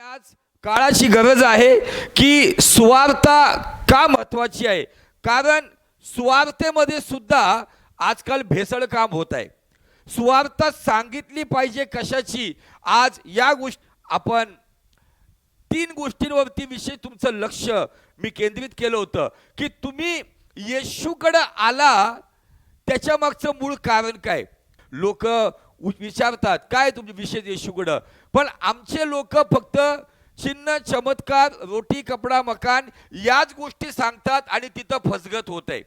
आज काळाची गरज आहे की सुवार्ता का महत्वाची आहे? कारण सुवार्तेमध्ये सुद्धा आजकाल भेसळ काम होत आहे. सुवार्ता सांगितली पाहिजे कशाची? आज या गोष्टी आपण तीन गोष्टींवरती विषय तुमचं लक्ष मी केंद्रित केलं होतं की तुम्ही येशूकडं आला त्याच्या मागचं मूळ कारण काय? लोक विचारतात काय तुमचे विशेष येशूकडं? पण आमचे लोक फक्त चिन्ह चमत्कार रोटी कपडा मकान याच गोष्टी सांगतात आणि तिथं फसगत होत आहे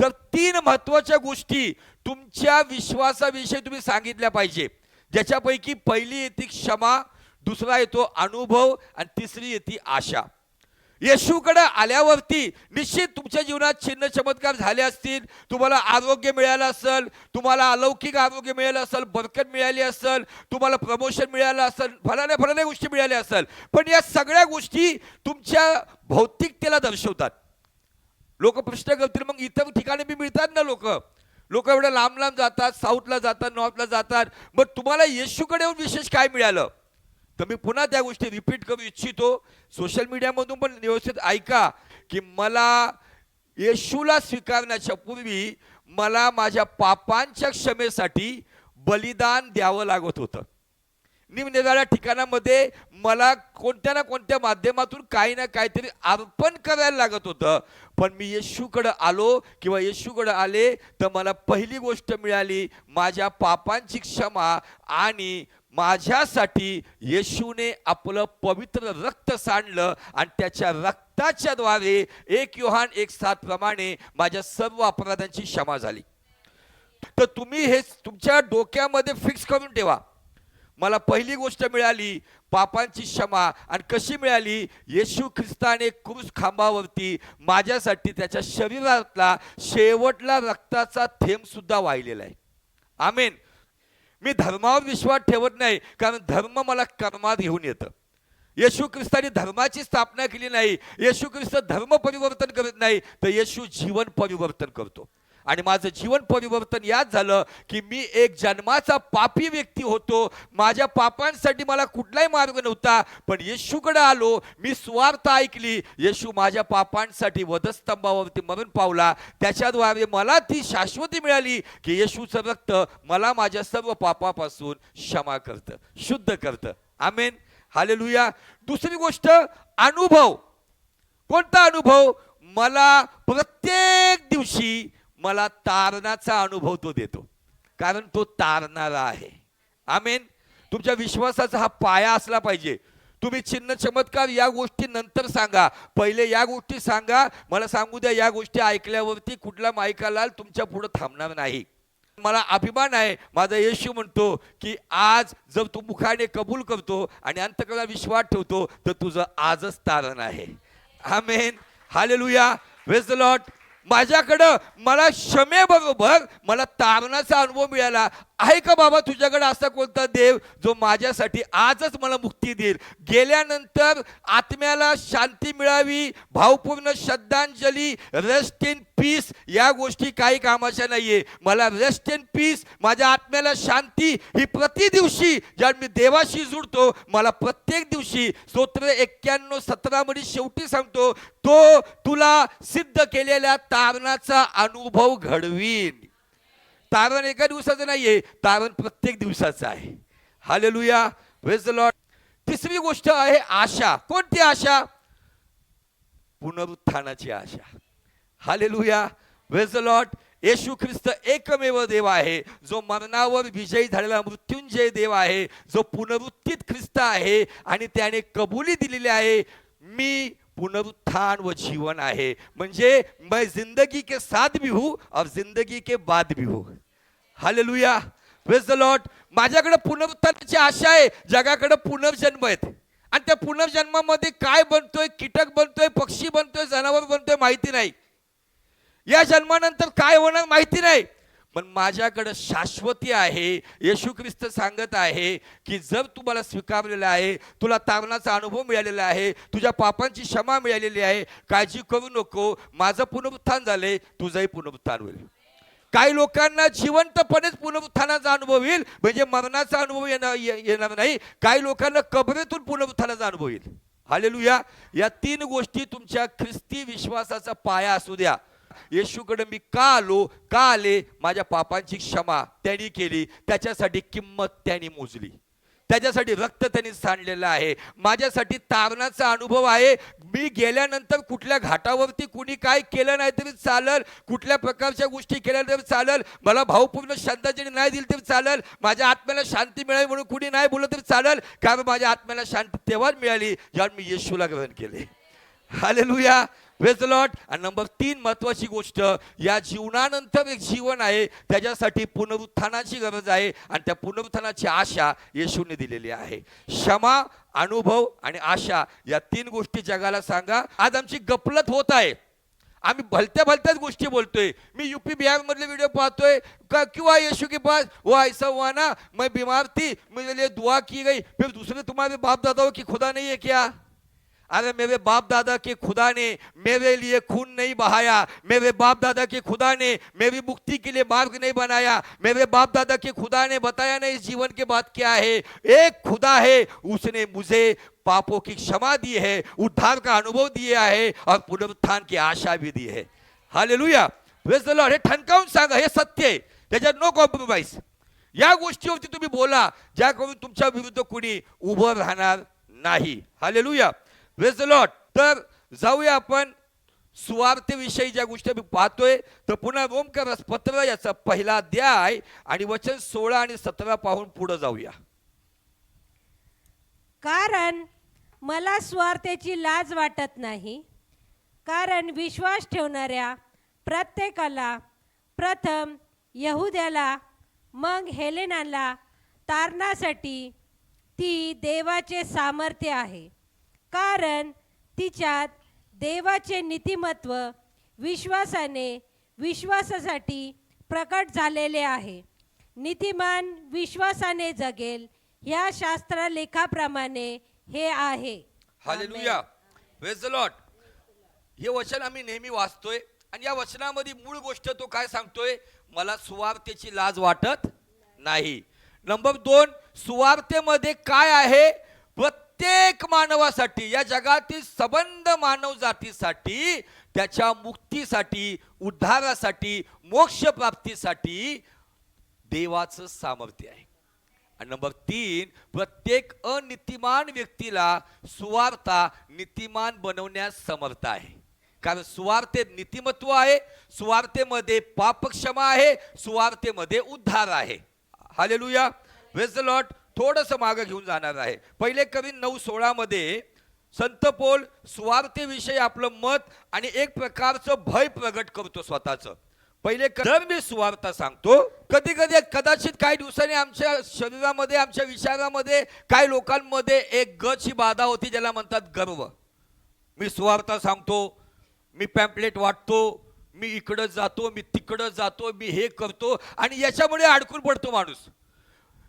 तर तीन महत्त्वाच्या गोष्टी तुमच्या विश्वासाविषयी तुम्ही सांगितल्या पाहिजे. ज्याच्यापैकी पहिली येते क्षमा दुसरा येतो अनुभव आणि तिसरी येते आशा. येशूकडे आल्यावरती निश्चित तुमच्या जीवनात चिन्ह चमत्कार झाले असतील. तुम्हाला आरोग्य मिळालं असेल तुम्हाला अलौकिक आरोग्य मिळालं असेल बरकत मिळाली असेल तुम्हाला प्रमोशन मिळालं असेल फलाने फलाण्या गोष्टी मिळाल्या असेल. पण या सगळ्या गोष्टी तुमच्या भौतिकतेला दर्शवतात. लोक प्रश्न करतील मग इतर ठिकाणी बी मिळतात ना लोक? लोक एवढ्या लांब लांब जातात साऊथला जातात नॉर्थला जातात. मग तुम्हाला येशूकडे येऊन विशेष काय मिळालं? तर मी पुन्हा त्या गोष्टी रिपीट करू इच्छितो. सोशल मीडियामधून पण व्यवस्थित ऐका की मला येशूला स्वीकारण्याच्या पूर्वी मला माझ्या पापांच्या क्षमेसाठी बलिदान द्यावं लागत होतं. निमनिराळ्या ठिकाणामध्ये मला कोणत्या ना कोणत्या माध्यमातून काही ना काहीतरी अर्पण करायला लागत होतं. पण मी येशूकडं आलो किंवा येशूकडं आले तर मला पहिली गोष्ट मिळाली माझ्या पापांची क्षमा आणि माझ्यासाठी येशूने आपलं पवित्र रक्त सांडलं आणि त्याच्या रक्ताच्या द्वारे एक योहान एक सात प्रमाणे माझ्या सर्व अपराधांची क्षमा झाली. तर तुम्ही हे तुमच्या डोक्यामध्ये फिक्स करून ठेवा. मला पहिली गोष्ट मिळाली पापांची क्षमा आणि कशी मिळाली? येशू ख्रिस्ताने क्रूस खांबावरती माझ्यासाठी त्याच्या शरीरातला शेवटला रक्ताचा थेंब सुद्धा वाहिलेला आहे. आमेन. मी धर्मावर विश्वास ठेवत नाही कारण धर्म मला कर्मात घेऊन येतं. येशू ख्रिस्ताने धर्माची स्थापना केली नाही येशू ख्रिस्त धर्म परिवर्तन करत नाही तर येशू जीवन परिवर्तन करतो. आणि माझं जीवन परिवर्तन याच झालं की मी एक जन्माचा पापी व्यक्ती होतो. माझ्या पापांसाठी मला कुठलाही मार्ग नव्हता पण येशूकडे आलो मी स्वार्थ ऐकली. येशू माझ्या पापांसाठी वधस्तंभावरती मरण पावला. त्याच्याद्वारे मला ती शाश्वती मिळाली की येशूचं रक्त मला माझ्या सर्व पापापासून क्षमा करतं शुद्ध करतं. आमेन. हालेलुया. दुसरी गोष्ट अनुभव. कोणता अनुभव? मला प्रत्येक दिवशी मला तारणाचा अनुभव तो देतो. कारण तो तारणारा आहे. आमेन? तुमच्या विश्वासाचा हा पाया असला पाहिजे. तुम्ही चिन्ह चमत्कार या गोष्टी नंतर सांगा. पहिले या गोष्टी सांगा. मला सांगू द्या या गोष्टी ऐकल्यावरती कुठला मायकालाल तुमच्यापुढे थांबणार नाही. मला अभिमान आहे. माझा येशू म्हणतो की आज जर तू मुखाने कबूल करतो आणि अंतकरणात विश्वास ठेवतो तर तुझं आजच तारण आहे. आमेन? हालेलुया. वेज लॉट माझ्याकडं मला क्षमेबरोबर मला तारणाचा अनुभव मिळाला. आहे का बाबा तुझ्याकडे असा कोणता देव जो माझ्यासाठी आजच मला मुक्ती देईल? गेल्यानंतर आत्म्याला शांती मिळावी भावपूर्ण श्रद्धांजली रेस्ट इन पीस या गोष्टी काही कामाच्या नाहीये. मला रेस्ट इन पीस माझ्या आत्म्याला शांती ही प्रति दिवशी ज्या मी देवाशी जुडतो मला प्रत्येक दिवशी स्तोत्र एक्क्याण्णव सतरा मध्ये शेवटी सांगतो तो तुला सिद्ध केलेल्या तारणाचा अनुभव घडवीन. तारण एका दिवसाचं नाहीये तारण प्रत्येक दिवसाचं आहे. हालेलुया वेज लॉट तिसरी गोष्ट आहे आशा. कोणती आशा? पुनरुत्थानाची आशा. हालेलुया वेज लॉट येशू ख्रिस्त एकमेव देव आहे. जो मरणावर विजयी झालेला मृत्युंजय देव आहे. जो पुनरुत्थित ख्रिस्त आहे आणि त्याने कबुली दिलेली आहे मी पुनरुत्थान व जीवन आहे. म्हणजे मैं जिंदगी के साथ भी हूँ और जिंदगी के बाद भी हूँ. हालेलुया वेज द लॉट माझ्याकडे पुनरुत्थानाची आशा आहे. जगाकडे पुनर्जन्म आहेत. आणि त्या पुनर्जन्मामध्ये काय बनतोय? कीटक बनतोय? पक्षी बनतोय? जनावर बनतोय? माहिती नाही. या जन्मानंतर काय होणार माहिती नाही. पण माझ्याकडे शाश्वती आहे. येशू ख्रिस्त सांगत आहे की जर तू मला स्वीकारलेलं आहे तुला तारणाचा अनुभव मिळालेला आहे तुझ्या पापांची क्षमा मिळालेली आहे काळजी करू नको. माझं पुनरुत्थान झाले तुझंही पुनरुत्थान होईल. काही लोकांना जिवंतपणेच पुनरुत्थानाचा अनुभव येईल. म्हणजे मरणाचा अनुभव येणार ये- येणार नाही. काही लोकांना कबरेतून पुनरुत्थानाचा अनुभव येईल. हालेलुया. या तीन गोष्टी तुमच्या ख्रिस्ती विश्वासाचा पाया असू द्या. येशूकडे मी का आलो का आले? माझ्या पापांची क्षमा त्यांनी केली. त्याच्यासाठी किंमत त्यांनी मोजली. त्याच्यासाठी रक्त त्यांनी सांडलेलं आहे. माझ्यासाठी तारणाचा अनुभव आहे. मी गेल्यानंतर कुठल्या घाटावरती कुणी काय केलं नाही तरी चालल. कुठल्या प्रकारच्या गोष्टी केल्या तरी चालल. मला भावपूर्ण श्रद्धांजली नाही दिली तरी चालल. माझ्या आत्म्याला शांती मिळावी म्हणून कुणी नाही बोललं तरी चालल. कारण माझ्या आत्म्याला शांती तेव्हाच मिळाली ज्यावर मी येशूला ग्रहण केले. हालेलुया. प्रेज लॉट आणि नंबर तीन महत्वाची गोष्ट या जीवनानंतर एक जीवन आहे त्याच्यासाठी पुनरुत्थानाची गरज आहे आणि त्या पुनरुत्थानाची आशा येशूने दिलेली आहे. क्षमा अनुभव आणि आशा या तीन गोष्टी जगाला सांगा. आज आमची गपलत होत आहे. आम्ही भलत्या भलत्याच गोष्टी बोलतोय. मी यूपी बिहार मधले व्हिडिओ पाहतोय. का क्यों यीशु के पास वो ऐसा हुआ ना मैं बीमार थी मेरे लिए दुआ की गई. फिर दूसरे तुम्हारे बाप दादाओं की खुदा नहीं है क्या? अरे मेरे बाप दादा के खुदा ने मेरे लिए खून नहीं बहाया, मेरे बाप दादा के खुदा ने मेरी मुक्ति के लिए मार्ग नहीं बनाया, मेरे बाप दादा के खुदा ने बताया नहीं इस जीवन के बाद क्या है। एक खुदा है, उसने मुझे पापों की क्षमा दी है, उद्धार का अनुभव दिया है और पुनरुत्थान की आशा भी दी है। हालेलुया। लुया. हे ठणकावून सांगा, हे सत्य नो कॉम्प्रोमाइज या गोष्टीवरती तुम्ही बोला ज्या करून तुमच्या विरुद्ध कुणी उभं राहणार नाही। हालेलुया। प्रेज वेज लॉट तर जाऊया आपण स्वार्थविषयी ज्या गोष्टी आम्ही पाहतोय तर पुन्हा रोमकर पत्र याचा पहिला अध्याय आणि वचन सोळा आणि सतरा पाहून पुढे जाऊया. कारण मला स्वार्थाची लाज वाटत नाही कारण विश्वास ठेवणाऱ्या प्रत्येकाला प्रथम यहुद्याला मग हेलेनाला तारणासाठी ती देवाचे सामर्थ्य आहे. कारण तिच्यात देवाचे नीतिमत्व विश्वासाने विश्वासासाठी प्रकट झालेले आहे. नीतिमान विश्वासाने जगेल ह्या शास्त्रलेखाप्रमाणे हे आहे. हालेलुया द लॉर्ड हे वचन आम्ही नेहमी वाचतोय आणि या वचनामध्ये मूळ गोष्ट तो काय सांगतोय? मला सुवार्तेची लाज वाटत नाही. नंबर दोन सुवार्तेमध्ये काय आहे? प्रत्येक मानवासाठी या जगातील सबंध मानव जातीसाठी त्याच्या मुक्तीसाठी उद्धारासाठी मोक्ष प्राप्तीसाठी देवाचं सामर्थ्य आहे. आणि नंबर तीन प्रत्येक अनितिमान व्यक्तीला सुवार्ता नीतिमान बनवण्यास समर्थ आहे. कारण सुवार्तेत नीतिमत्व आहे सुवार्तेमध्ये पापक्षमा आहे सुवार्तेमध्ये उद्धार आहे. हालेलुया वेज लॉट थोडंसं मागं घेऊन जाणार आहे. पहिले कवी नऊ सोळामध्ये संत पोल सुवार्तेविषयी आपलं मत आणि एक प्रकारचं भय प्रगट करतो स्वतःचं. पहिले जर मी सुवार्ता सांगतो कधी कधी कदाचित काही दिवसांनी आमच्या शरीरामध्ये आमच्या विचारामध्ये काही लोकांमध्ये एक गची बाधा होती ज्याला म्हणतात गर्व. मी सुवार्ता सांगतो मी पॅम्पलेट वाटतो मी इकडं जातो मी तिकडं जातो मी हे करतो आणि याच्यामुळे अडकून पडतो माणूस.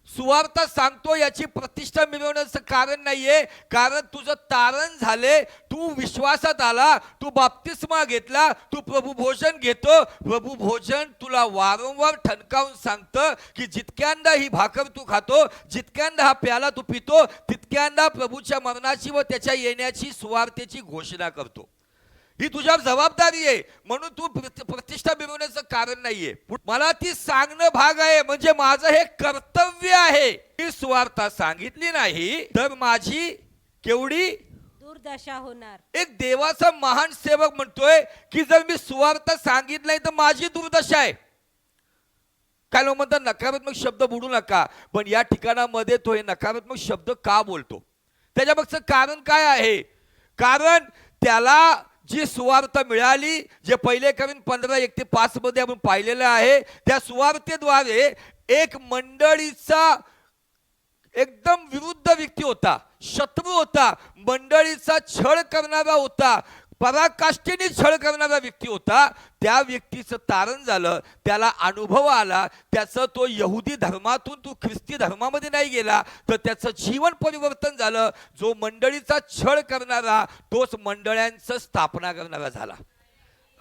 सुवार्ता सांगतो याची प्रतिष्ठा मिळवण्याचं कारण नाहीये. कारण तुझं तारण झाले तू विश्वासात आला तू बाप्तिस्मा घेतला तू प्रभू भोजन घेतो. प्रभू भोजन तुला वारंवार ठणकावून सांगतं की जितक्यांदा ही भाकर तू खातो जितक्यांदा हा प्याला तू पितो तितक्यांदा प्रभूच्या मरणाची व त्याच्या येण्याची सुवार्थेची घोषणा करतो. ही तुझ्यावर जबाबदारी आहे. म्हणून तू प्रति- प्रतिष्ठा मिळवण्याचं कारण नाहीये. मला ती सांगणं भाग आहे. म्हणजे माझं हे कर्तव्य आहे. मी सुवार्ता सांगितली नाही तर माझी केवढी? दुर्दशा होणार. एक देवाचा महान सेवक म्हणतोय की जर मी सुवार्ता सांगितलं नाही तर माझी दुर्दशा आहे. काय लोक म्हणतात नकारात्मक शब्द बोलू नका. पण या ठिकाणामध्ये तो हे नकारात्मक शब्द का बोलतो? त्याच्यामागचं कारण काय आहे? कारण त्याला जी सुवार्ता मिळाली जे पहिले करून पंधरा एक ते पाच मध्ये आपण पाहिलेलं आहे त्या सुवार्तेद्वारे एक मंडळीचा एकदम विरुद्ध व्यक्ती होता शत्रू होता मंडळीचा छळ करणारा होता. पराकाष्ठेने छळ करणारा व्यक्ती होता. त्या व्यक्तीचं तारण झालं. त्याला अनुभव आला. त्याचं तो यहुदी धर्मातून तो ख्रिस्ती धर्मामध्ये नाही गेला. तर त्याचं जीवन परिवर्तन झालं. जो मंडळीचा छळ करणारा तोच मंडळ्यांचं स्थापना करणारा झाला.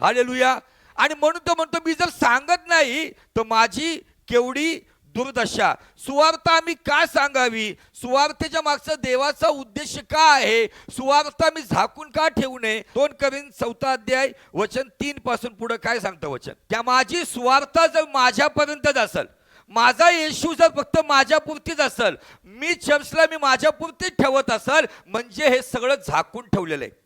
हालेलुया. आणि म्हणून तो म्हणतो मी जर सांगत नाही तर माझी केवढी दुर्दशा. सुवार्थ आम्ही का सांगावी? सुवार्थेच्या मागचा देवाचा उद्देश का आहे? सुवार्थ मी झाकून का ठेवू नये? दोन करीन चौथा अध्याय वचन तीन पासून पुढे काय सांगतं वचन? त्या माझी सुवार्थ जर माझ्यापर्यंतच असेल माझा येशू जर फक्त माझ्यापुरतीच असेल मी चर्चला मी माझ्यापुरतीच ठेवत असेल म्हणजे हे सगळं झाकून ठेवलेलं आहे.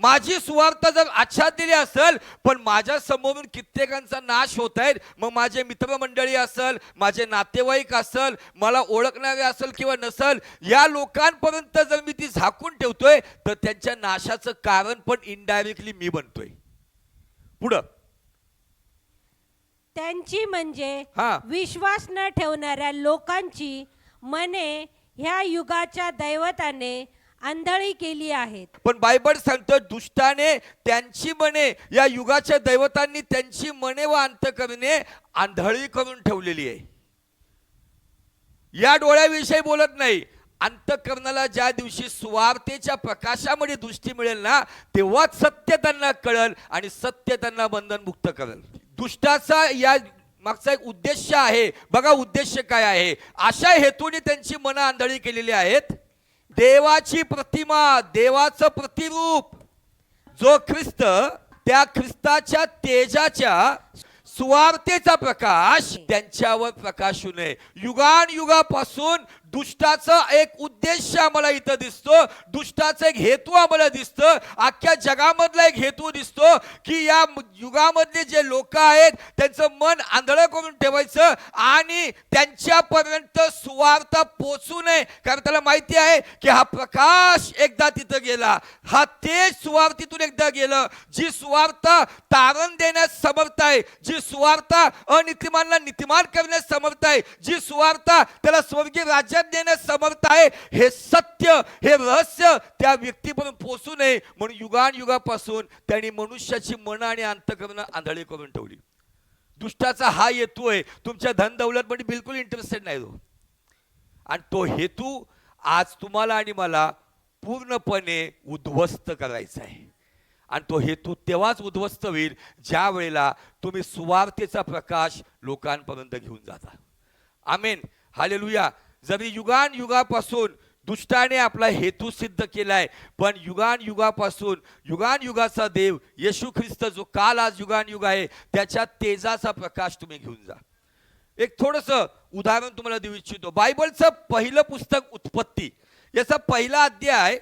माझी सुवार्ता जर आच्छादिली असेल पण माझ्या समोरून कित्येकांचा नाश होत आहे मग माझे मित्रमंडळी असेल माझे नातेवाईक असेल मला ओळखणारे असेल किंवा नसेल या लोकांपर्यंत जर मी ती झाकून ठेवतोय तर त्यांच्या नाशाचं कारण पण इनडायरेक्टली मी बनतोय पुढं त्यांची म्हणजे हा. विश्वास न ठेवणाऱ्या लोकांची मने ह्या युगाच्या दैवताने आंधळी केली आहेत. पण बायबल सांगतं दुष्टाने त्यांची मने या युगाच्या दैवतांनी त्यांची मने व अंतकरणे आंधळी करून ठेवलेली आहे. या डोळ्याविषयी बोलत नाही. अंतकरणाला ज्या दिवशी सुवार्थेच्या प्रकाशामध्ये दृष्टी मिळेल ना तेव्हाच सत्य त्यांना कळल आणि सत्य त्यांना बंधनमुक्त करेल. दुष्टाचा या मागचा एक उद्देश आहे. बघा उद्देश काय आहे. अशा हेतूने त्यांची मनं आंधळी केलेली आहेत. देवाची प्रतिमा देवाचं प्रतिरूप. जो ख्रिस्त त्या ख्रिस्ताच्या तेजाच्या सुवार्तेचा प्रकाश त्यांच्यावर प्रकाशू नये. युगान युगापासून दुष्टाचा एक उद्देश आम्हाला इथं दिसतो. दुष्टाचा एक हेतू आम्हाला दिसतं. अख्ख्या जगामधला एक हेतू दिसतो की या युगामधले जे लोक आहेत त्यांचं मन आंधळं करून ठेवायचं आणि त्यांच्यापर्यंत सुवार्थ पोचू नये. कारण त्याला माहिती आहे की हा प्रकाश एकदा तिथं गेला. हा तेज सुवार्थीतून एकदा गेलं. जी सुवार्थ तारण देण्यास समर्थ आहे जी सुवार्थ अनितिमानला नीतिमान करण्यास समर्थ आहे जी सुवार्थ त्याला स्वर्गीय राज्यात देण्यास समर्थ आहे. हे सत्य हे रहस्य त्या व्यक्तीपर्यंत पोचू नये. म्हणून युगान युगापासून त्यांनी मनुष्याची मन आणि अंतकरण आंधळी करून ठेवली. दुष्टाचा हा हेतू आहे. तुमच्या धन दौलतमध्ये बिलकुल इंटरेस्टेड नाही तो आणि तो हेतू आज तुम्हाला आणि मला पूर्णपणे उद्ध्वस्त करायचा आहे. आणि तो हेतू तेव्हाच उद्ध्वस्त होईल ज्या वेळेला तुम्ही सुवार्थेचा प्रकाश लोकांपर्यंत घेऊन जाता. आमेन. हालेलुया. जरी युगान युगापासून दुष्टाने आपला हेतू सिद्ध केलाय पण युगान युगापासून युगान युगाचा देव येशू ख्रिस्त जो काल आज युगान युग आहे त्याच्या तेजाचा प्रकाश तुम्ही घेऊन जा. एक थोडस उदाहरण तुम्हाला देऊ इच्छितो. बायबलचं पहिलं पुस्तक उत्पत्ती. याचा पहिला अध्याय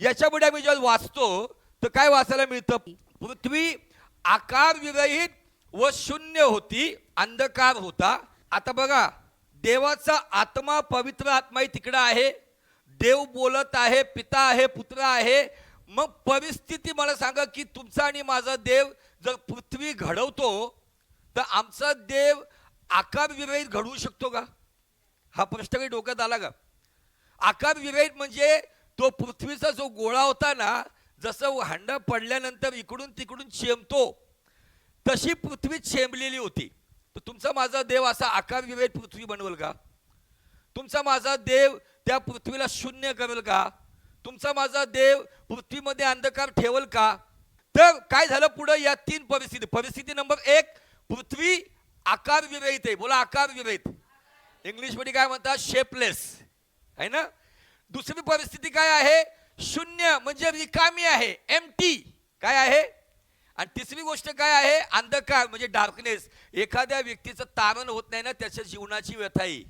याच्यामुळे आम्ही जेव्हा वाचतो तर काय वाचायला मिळतं? पृथ्वी आकार विरहित व शून्य होती अंधकार होता. आता बघा देवाचा आत्मा पवित्र आत्माही तिकडं आहे. देव बोलत आहे पिता आहे पुत्र आहे. मग परिस्थिती मला सांगा की तुमचा आणि माझा देव जर पृथ्वी घडवतो तर आमचा देव आकार विरहित घडवू शकतो का? हा प्रश्न काही डोक्यात आला का? आकार विरहित म्हणजे तो पृथ्वीचा जो गोळा होता ना जसं हांडा पडल्यानंतर इकडून तिकडून शेमतो तशी पृथ्वी चेंबलेली होती. तर तुमचा माझा देव असा आकार पृथ्वी बनवेल का? तुमचा माझा देव त्या पृथ्वीला शून्य करेल का? तुमचा माझा देव पृथ्वीमध्ये अंधकार ठेवल का? तर काय झालं पुढे? या तीन परिस्थिती. परिस्थिती नंबर एक पृथ्वी आकार विरहित आहे. बोला आकार विरहित. इंग्लिशमध्ये काय म्हणतात? शेपलेस आहे ना? दुसरी परिस्थिती काय आहे? शून्य म्हणजे रिकामी आहे. एम टी काय आहे? आणि तिसरी गोष्ट काय आहे? अंधकार म्हणजे डार्कनेस एखाद्या व्यक्तीचं तारण होत नाही ना त्याच्या जीवनाची व्यथाई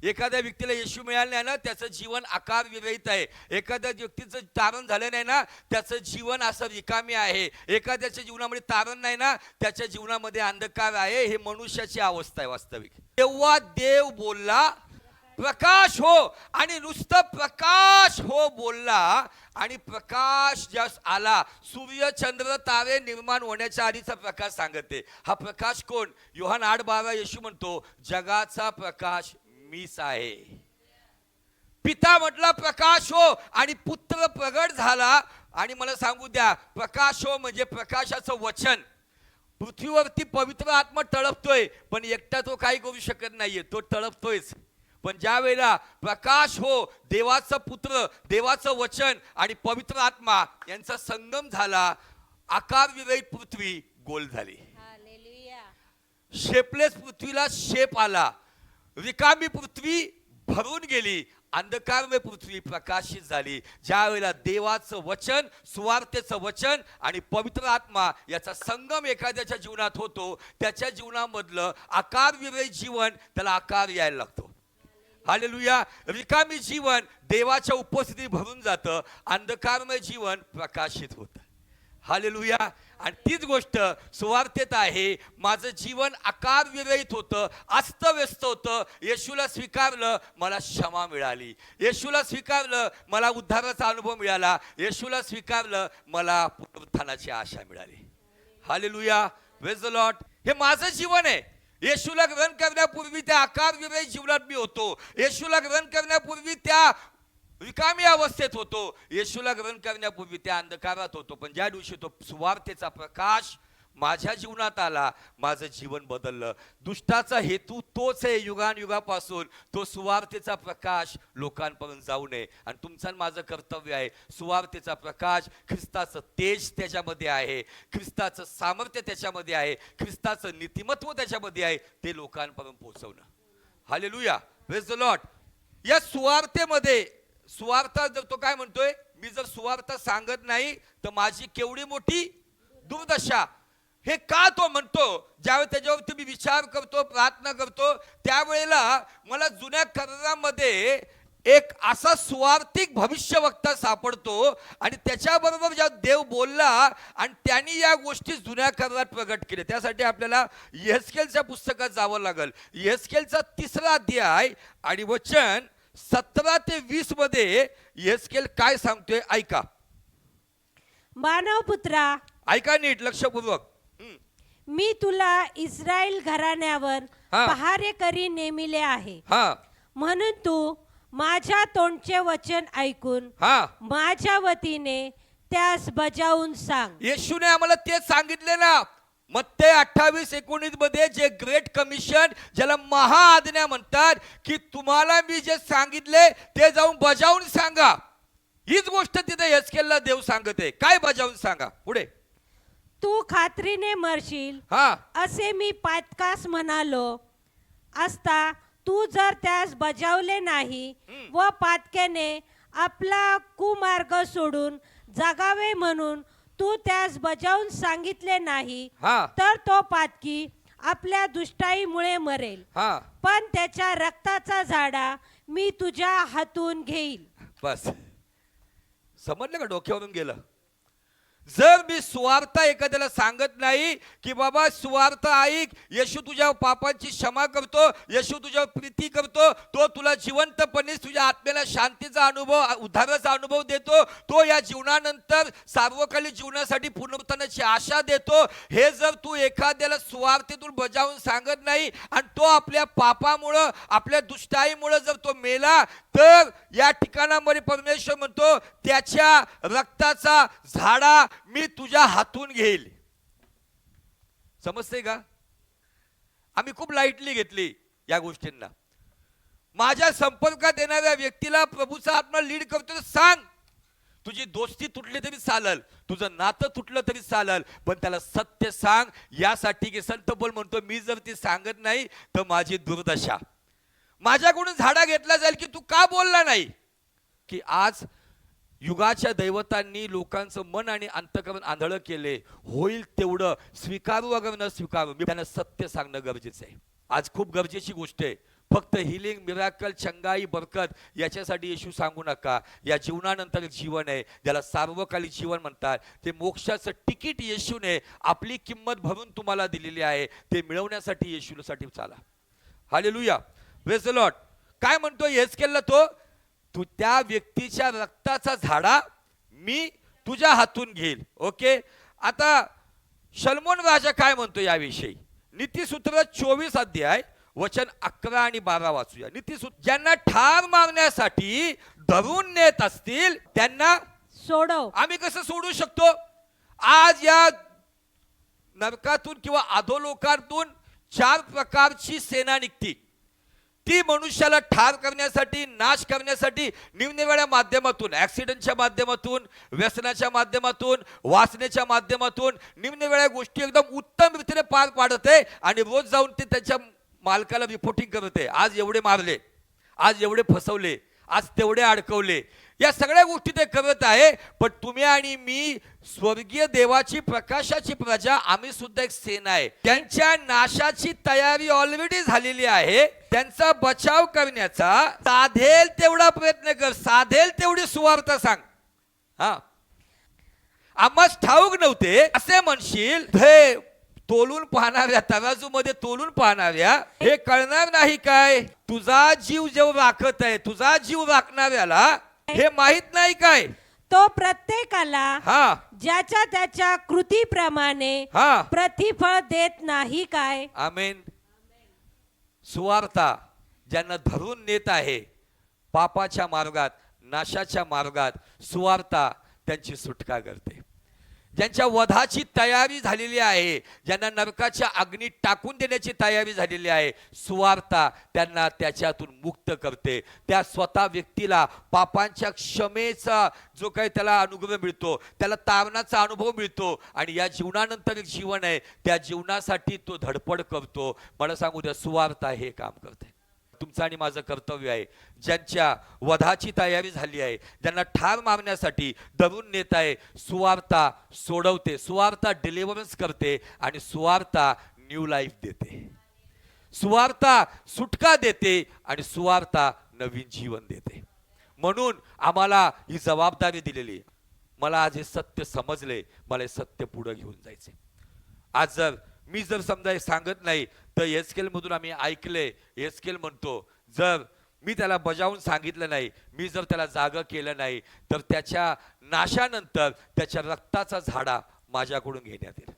एखाद्या व्यक्तीला येशू मिळालं नाही ना त्याचं जीवन आकार विरहित आहे. एखाद्या व्यक्तीचं तारण झालं नाही ना त्याचं जीवन असं रिकामी आहे. एखाद्याच्या जीवनामध्ये तारण नाही ना त्याच्या जीवनामध्ये अंधकार आहे. हे मनुष्याची अवस्था आहे वास्तविक. तेव्हा देव बोलला प्रकाश हो आणि नुसतं प्रकाश हो बोलला आणि प्रकाश जस आला सूर्य चंद्र तारे निर्माण होण्याच्या आधीचा प्रकाश सांगते. हा प्रकाश कोण? योहान आठ बारा येशू म्हणतो जगाचा प्रकाश मीच आहे. पिता म्हटला प्रकाश हो. आणि पुत्र प्रगट झाला आणि मला सांगू द्या प्रकाश हो म्हणजे प्रकाशाचं वचन. पृथ्वीवरती पवित्र आत्मा तळपतोय पण एकटा तो काही करू शकत नाहीये तो तळपतोयच. पण ज्या वेळेला प्रकाश हो देवाचं पुत्र देवाचं वचन आणि पवित्र आत्मा यांचा संगम झाला आकार विरहित पृथ्वी गोल झाली. शेपलेस पृथ्वीला शेप आला. रिकामी पृथ्वी भरून गेली. अंधकारमय पृथ्वी प्रकाशित झाली. ज्या वेळेला देवाचं वचन सुवार्तेचं वचन आणि पवित्र आत्मा याचा संगम एखाद्याच्या जीवनात होतो त्याच्या जीवनामधलं आकार जीवन त्याला आकार यायला लागतो. हालेलुया. रिकामी जीवन देवाच्या उपस्थितीत भरून जातं अंधकारमय जीवन प्रकाशित होतं. हालेलुया. आणि तीच गोष्ट सुवार्थेत आहे माझं जीवन आकार विरहित होतं अस्तव्यस्त होतं. येशूला स्वीकारलं मला क्षमा मिळाली. येशूला स्वीकारलं मला उद्धाराचा अनुभव मिळाला. येशूला स्वीकारलं मला पुनरुत्थानाची आशा मिळाली. हालेलुया. वेज लॉट हे माझं जीवन आहे. येशूला ग्रहण करण्यापूर्वी त्या आकार विरहित जीवनात मी होतो. येशूला ग्रहण करण्यापूर्वी त्या रिकामी अवस्थेत होतो. येशूला ग्रहण करण्यापूर्वी त्या अंधकारात होतो. पण ज्या दिवशी तो सुवार्थेचा प्रकाश माझ्या जीवनात आला माझं जीवन बदललं. दुष्टाचा हेतू तोच आहे युगानयुगापासून. तो सुवार्थेचा प्रकाश लोकांपर्यंत जाऊ नये. आणि तुमचं आणि माझं कर्तव्य आहे सुवार्थेचा प्रकाश ख्रिस्ताचं तेज त्याच्यामध्ये आहे ख्रिस्ताचं सामर्थ्य त्याच्यामध्ये आहे ख्रिस्ताचं नीतिमत्व त्याच्यामध्ये आहे ते लोकांपर्यंत पोहोचवणं. हालेलुया वेज द लॉट या सुवार्थेमध्ये सुवार्थ जर तो काय म्हणतोय मी जर सुवार्थ सांगत नाही तर माझी केवढी मोठी दुर्दशा हे का तो म्हणतो? ज्यावेळी त्याच्यावरती मी विचार करतो प्रार्थना करतो त्यावेळेला मला जुन्या करारामध्ये एक असा स्वार्थिक भविष्यवक्ता सापडतो आणि त्याच्याबरोबर जेव्हा देव बोलला आणि त्यांनी या गोष्टी जुन्या करारात प्रगट केल्या. त्यासाठी आपल्याला येसकेलच्या पुस्तकात जावं लागेल. येसकेलचा तिसरा अध्याय आणि वचन सतरा ते वीसमध्ये येसकेल काय सांगतोय? ऐका. मानव पुत्रा ऐका नीट लक्षपूर्वक. मी तुला इस्रायल घराण्यावर हा. पहारेकरी नेमिले आहे. हा. म्हणून तू माझ्या तोंडचे वचन ऐकून हा. माझ्या वतीने त्यास बजावून सांग. येशूने आम्हाला तेच सांगितले ना. मत्ते अठ्ठावीस एकोणीसमध्ये जे ग्रेट कमिशन ज्याला महाआज्ञा म्हणतात की तुम्हाला मी जे सांगितले ते जाऊन बजावून सांगा. हीच गोष्ट तिथे यचकेलला देव सांगत. आहे काय बजावून सांगा? पुढे. तू खात्रीने मरशील. हा. असे मी पातकास म्हणालो. असता तू जर त्यास बजावले नाही व पातक्याने आपला कुमार्ग सोडून जगावे म्हणून तू त्यास बजावून सांगितले नाही हा. तर तो पातकी आपल्या दुष्टाईमुळे मरेल. हा. पण त्याच्या रक्ताचा झाडा मी तुझ्या हातून घेईल. बस. समजलं का डोक्यावरून गेलं? जर मी स्वार्थ एखाद्याला सांगत नाही की बाबा स्वार्थ ऐक येशू तुझ्या पापांची क्षमा करतो येशू तुझ्या प्रीती करतो तो तुला जिवंतपणे तुझ्या आत्म्याला शांतीचा अनुभव उद्धाराचा अनुभव देतो तो या जीवनानंतर सार्वकालिक जीवनासाठी पुनरुत्थानाची आशा देतो. हे जर तू एखाद्याला स्वार्थीतून बजावून सांगत नाही आणि तो आपल्या पापामुळं आपल्या दुष्टाईमुळं जर तो मेला तर या ठिकाणामध्ये परमेश्वर म्हणतो त्याच्या रक्ताचा झाडा मी तुझ्या हातून घेईल. समजते का? आम्ही खूप लाईटली घेतली या गोष्टींना. माझ्या संपर्कात येणाऱ्या व्यक्तीला प्रभूचा आत्मा लीड करतो तर सांग. तुझी दोस्ती तुटली तरी चालल तुझं नातं तुटलं तरी चालल पण त्याला सत्य सांग. यासाठी की संत बोल म्हणतो मी जर ती सांगत नाही तर माझी दुर्दशा. माझ्याकडून झाडा घेतला जाईल की तू का बोलला नाही? की आज युगाच्या दैवतांनी लोकांचं मन आणि अंतकरण आंधळं केले. होईल तेवढं स्वीकारू अगर न स्वीकारू मी त्यांना सत्य सांगणं गरजेचं आहे. आज खूप गरजेची गोष्ट आहे. फक्त हिलिंग मिराकल चंगाई बरकत याच्यासाठी येशू सांगू नका. या जीवनानंतर जीवन आहे. ज्याला सार्वकालिक जीवन म्हणतात ते मोक्षाचं तिकीट येशूने आपली किंमत भरून तुम्हाला दिलेली आहे. ते मिळवण्यासाठी येशूसाठी चाला. हालेलुया वेज लॉट काय म्हणतो हेच केलं तो? तू त्या व्यक्तीच्या रक्ताचा झाडा मी तुझ्या हातून घेईल. ओके? आता शलमोन राजा काय म्हणतो याविषयी? नीतीसूत्र चोवीस अध्याय वचन अकरा आणि बारा वाचूया. नीतीसूत्र ज्यांना ठार मारण्यासाठी धरून नेत असतील त्यांना सोडव. आम्ही कसं सोडू शकतो? आज या नरकातून किंवा अधोलोकातून चार प्रकारची सेना निघती. ती मनुष्याला ठार करण्यासाठी नाश करण्यासाठी निवनिवेळ्या माध्यमातून ॲक्सिडेंटच्या माध्यमातून व्यसनाच्या माध्यमातून वाचण्याच्या माध्यमातून निवनिवेळ्या गोष्टी एकदम उत्तम रीतीने पार पाडते आणि रोज जाऊन ते त्याच्या मालकाला रिपोर्टिंग करते. आज एवढे मारले आज एवढे फसवले आज तेवढे अडकवले. या सगळ्या गोष्टी ते करत आहे पण तुम्ही आणि मी स्वर्गीय देवाची प्रकाशाची प्रजा आम्ही सुद्धा एक सेना आहे. त्यांच्या नाशाची तयारी ऑलरेडी झालेली आहे. त्यांचा बचाव करण्याचा साधेल तेवढा प्रयत्न कर साधेल तेवढी सुवार्थ सांग. हा. आम्हाच ठाऊक नव्हते असे म्हणशील तोलून पाहणाऱ्या तराजू मध्ये तोलून पाहणाऱ्या हे कळणार नाही काय? तुझा जीव जेव राखत आहे तुझा जीव राखणाऱ्याला हे माहीत नाही काय? तो प्रत्येकाला हा. ज्याच्या त्याच्या कृतीप्रमाणे हा. प्रतिफळ देत नाही काय? आमेन. सुवार्ता ज्यांना धरून नेत आहे पापाच्या मार्गात नाशाच्या मार्गात सुवार्ता त्यांची सुटका करते. ज्यांच्या वधाची तयारी झालेली आहे ज्यांना नरकाच्या अग्नीत टाकून देण्याची तयारी झालेली आहे सुवार्ता त्यांना त्याच्यातून मुक्त करते. त्या स्वतः व्यक्तीला पापांच्या क्षमेचा जो काही त्याला अनुग्रह मिळतो त्याला तारणाचा अनुभव मिळतो आणि या जीवनानंतर एक जीवन आहे त्या जीवनासाठी तो धडपड करतो. मला सांगू द्या सुवार्ता हे काम करते. तुमचं आणि माझं कर्तव्य आहे. ज्यांच्या वधाची तयारी झाली आहे ज्यांना ठार मारण्यासाठी दरून नेत आहे सुवार्ता सोडवते सुवार्ता डिलिव्हरन्स करते आणि सुवार्ता न्यू लाईफ देते. सुवार्ता सुटका देते आणि सुवार्ता नवीन जीवन देते. म्हणून आम्हाला ही जबाबदारी दिलेली मला आज हे सत्य समजले मला हे सत्य पुढं घेऊन जायचे आज जर मी जर समजा हे सांगत नाही तर एसकेल मधून आम्ही ऐकले एसकेल म्हणतो जर मी त्याला बजावून सांगितलं नाही मी जर त्याला जागं केलं नाही तर त्याच्या नाशानंतर त्याच्या रक्ताचा झाडा माझ्याकडून घेण्यात येईल.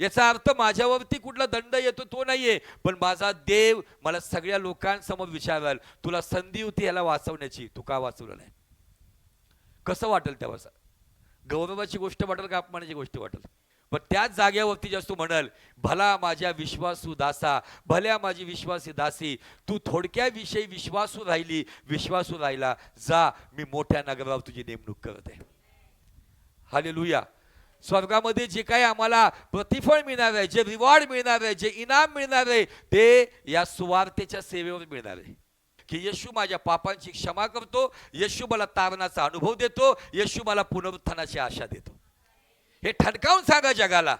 याचा अर्थ माझ्यावरती कुठला दंड येतो तो नाहीये पण माझा देव मला सगळ्या लोकांसमोर विचाराल तुला संधी होती याला वाचवण्याची? तू का वाचवलं नाही? कसं वाटेल तेव्हा गौरवाची गोष्ट वाटेल का अपमानाची गोष्ट वाटेल? पण त्याच जागेवरती जेव्हा तू म्हणाल भला माझ्या विश्वासू दासा भल्या माझी विश्वासी दासी तू थोडक्या विषयी विश्वासू राहिली विश्वासू राहिला जा मी मोठ्या नगरावर तुझी नेमणूक करते हाले लुया स्वर्गामध्ये जे काही आम्हाला प्रतिफळ मिळणार आहे जे रिवॉर्ड मिळणार आहे जे इनाम मिळणार आहे ते या सुवार्तेच्या सेवेवर मिळणार आहे. की येशू माझ्या पापांची क्षमा करतो येशू मला तारणाचा अनुभव देतो येशू मला पुनरुत्थानाची आशा देतो. हे ठणकावून सांगा जगाला.